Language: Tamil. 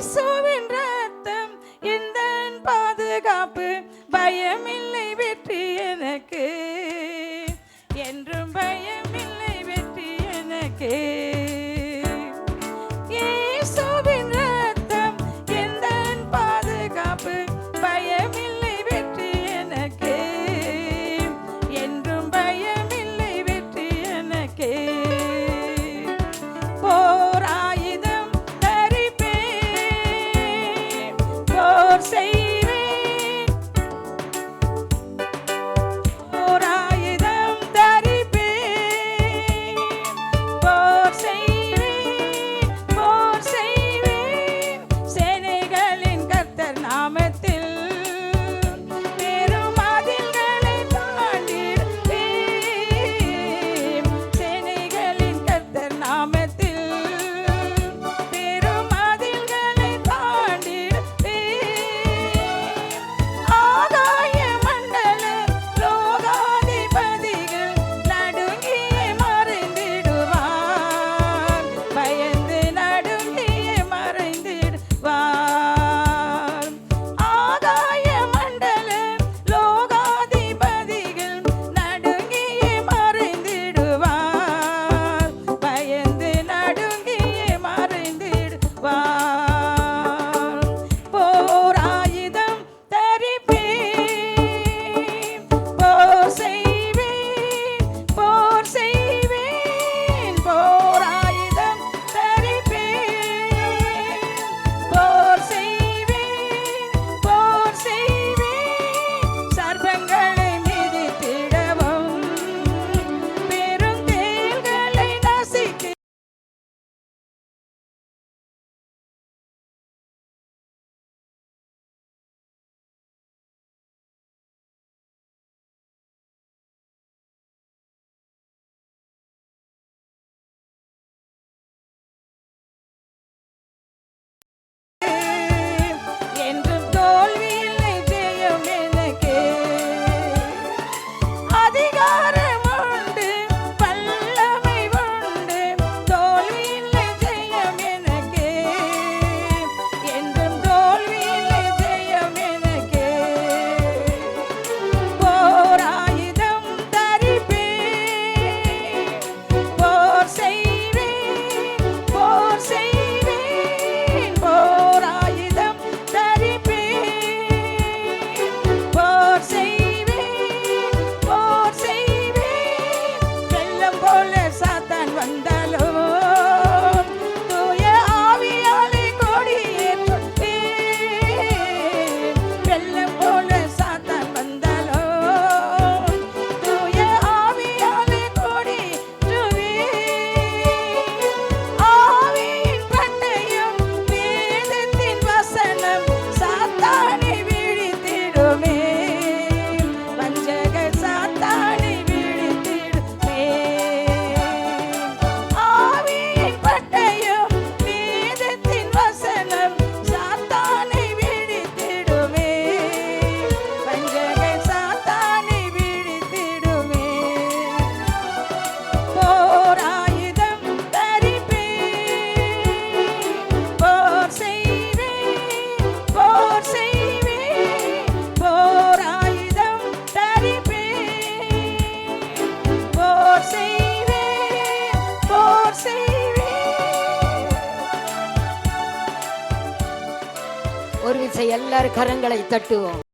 இயேசுவின் ரத்தம் இந்த பாதுகாப்பு பயமில்லை வெற்றி எனக்கு. ஒரு விசை எல்லாரும் கரங்களை தட்டுவோம்.